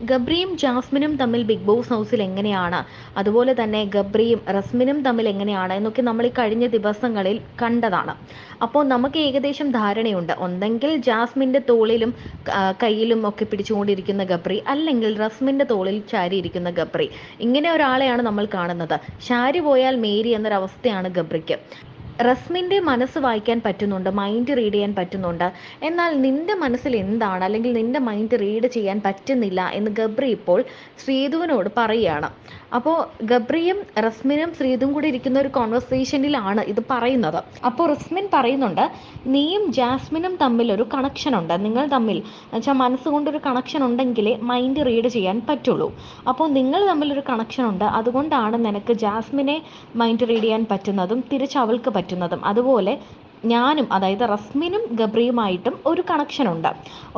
ഗബ്രിയും ജാസ്മിനും തമ്മിൽ big boss ഹൗസിൽ എങ്ങനെയാണ്? അതുപോലെ തന്നെ ഗബ്രിയും റസ്മിനും തമ്മിൽ എങ്ങനെയാണ്? എന്നൊക്കെ നമ്മൾ ഈ കഴിഞ്ഞ ദിവസങ്ങളിൽ കണ്ടതാണ്. അപ്പോൾ നമുക്ക് ഏകദേശം ധാരണയുണ്ട്. ഒന്നെങ്കിൽ ജാസ്മിന്റെ തോളിലും കയ്യിലും ഒക്കെ പിടിച്ചുകൊണ്ടിരിക്കുന്ന ഗബ്രി അല്ലെങ്കിൽ റസ്മിന്റെ തോളിൽ ചാരിയിരിക്കുന്ന ഗബ്രി. ഇങ്ങനെ ഒരാളെയാണ് നമ്മൾ കാണുന്നത്. ശാരി പോയാൽ മേരി എന്നൊരവസ്ഥയാണ് ഗബ്രിക്ക്. റസ്മിന്റെ മനസ്സ് വായിക്കാൻ പറ്റുന്നുണ്ട് മൈൻഡ് റീഡ് ചെയ്യാൻ പറ്റുന്നുണ്ട്. എന്നാൽ നിന്റെ മനസ്സിൽ എന്താണ്? അല്ലെങ്കിൽ നിന്റെ മൈൻഡ് റീഡ് ചെയ്യാൻ പറ്റുന്നില്ല എന്ന് ഗബ്രി ഇപ്പോൾ ശ്രീധുവിനോട് പറയുകയാണ്. അപ്പോൾ ഗബ്രിയും റസ്മിനും ശ്രീധുവും കൂടി ഇരിക്കുന്ന ഒരു കോൺവെർസേഷനിലാണ് ഇത് പറയുന്നത്. അപ്പോൾ റസ്മിൻ പറയുന്നുണ്ട് നീയും ജാസ്മിനും തമ്മിൽ ഒരു കണക്ഷൻ ഉണ്ട്. നിങ്ങൾ തമ്മിൽ വെച്ചാൽ മനസ്സുകൊണ്ടൊരു കണക്ഷൻ ഉണ്ടെങ്കിലേ മൈൻഡ് റീഡ് ചെയ്യാൻ പറ്റുള്ളൂ. അപ്പോൾ നിങ്ങൾ തമ്മിലൊരു കണക്ഷൻ ഉണ്ട്. അതുകൊണ്ടാണ് നിനക്ക് ജാസ്മിനെ മൈൻഡ് റീഡ് ചെയ്യാൻ പറ്റുന്നതും തിരിച്ച് അവൾക്ക് പറ്റുന്നതും. അതുപോലെ ഞാനും അതായത് റസ്മിനും ഗബ്രിയുമായിട്ടും ഒരു കണക്ഷൻ ഉണ്ട്.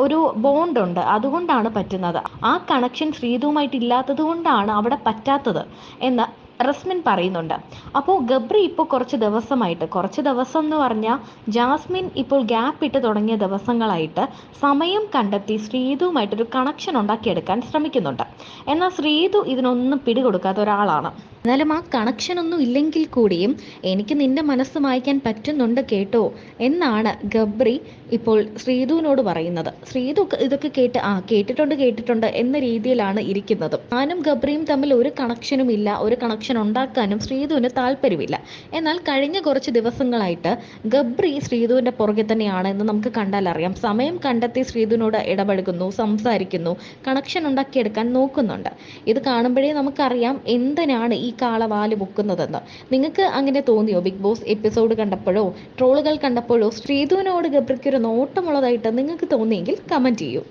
ഒരു ബോണ്ട് ഉണ്ട്. അതുകൊണ്ടാണ് പറ്റുന്നത്. ആ കണക്ഷൻ ശ്രീതുവുമായിട്ട് ഇല്ലാത്തത് കൊണ്ടാണ് അവിടെ പറ്റാത്തത് എന്ന് റസ്മിൻ പറയുന്നുണ്ട്. അപ്പോൾ ഗബ്രി ഇപ്പോൾ കുറച്ച് ദിവസമായിട്ട് കുറച്ച് ദിവസം എന്ന് പറഞ്ഞാൽ ജാസ്മിൻ ഇപ്പോൾ ഗ്യാപ്പ് ഇട്ട് തുടങ്ങിയ ദിവസങ്ങളായിട്ട് സമയം കണ്ടെത്തി ശ്രീതുവുമായിട്ടൊരു കണക്ഷൻ ഉണ്ടാക്കിയെടുക്കാൻ ശ്രമിക്കുന്നുണ്ട്. എന്നാൽ ശ്രീതു ഇതിനൊന്നും പിടികൊടുക്കാത്ത ഒരാളാണ്. എന്നാലും ആ കണക്ഷൻ ഒന്നും ഇല്ലെങ്കിൽ കൂടിയും എനിക്ക് നിന്റെ മനസ്സ് മായ്ക്കാൻ പറ്റുന്നുണ്ട് കേട്ടോ എന്നാണ് ഗബ്രി ഇപ്പോൾ ശ്രീതുവിനോട് പറയുന്നത്. ശ്രീതു ഇതൊക്കെ കേട്ട് ആ കേട്ടിട്ടുണ്ട് കേട്ടിട്ടുണ്ട് എന്ന രീതിയിലാണ് ഇരിക്കുന്നത്. ഞാനും ഗബ്രിയും തമ്മിൽ ഒരു കണക്ഷനും ഇല്ല. ഒരു കണക്ഷൻ ഉണ്ടാക്കാനും ശ്രീതുവിന് താല്പര്യമില്ല. എന്നാൽ കഴിഞ്ഞ കുറച്ച് ദിവസങ്ങളായിട്ട് ഗബ്രി ശ്രീതുവിന്റെ പുറകെ തന്നെയാണ് എന്ന് നമുക്ക് കണ്ടാൽ അറിയാം. സമയം കണ്ടെത്തി ശ്രീതുവിനോട് ഇടപഴകുന്നു സംസാരിക്കുന്നു കണക്ഷൻ ഉണ്ടാക്കിയെടുക്കാൻ നോക്കുന്നുണ്ട്. ഇത് കാണുമ്പോഴേ നമുക്കറിയാം എന്തിനാണ് ഈ കാള വാൽ പൊക്കുന്നതെന്ന് നിങ്ങൾക്ക് അങ്ങനെ തോന്നിയോ? ബിഗ് ബോസ് എപ്പിസോഡ് കണ്ടപ്പോഴോ? ട്രോളുകൾ കണ്ടപ്പോഴോ? ശ്രീധുവിനോട് ഗബ്രിക്കൊരു നോട്ടമുള്ളതായിട്ട് നിങ്ങൾക്ക് തോന്നിയെങ്കിൽ കമന്റ് ചെയ്യൂ.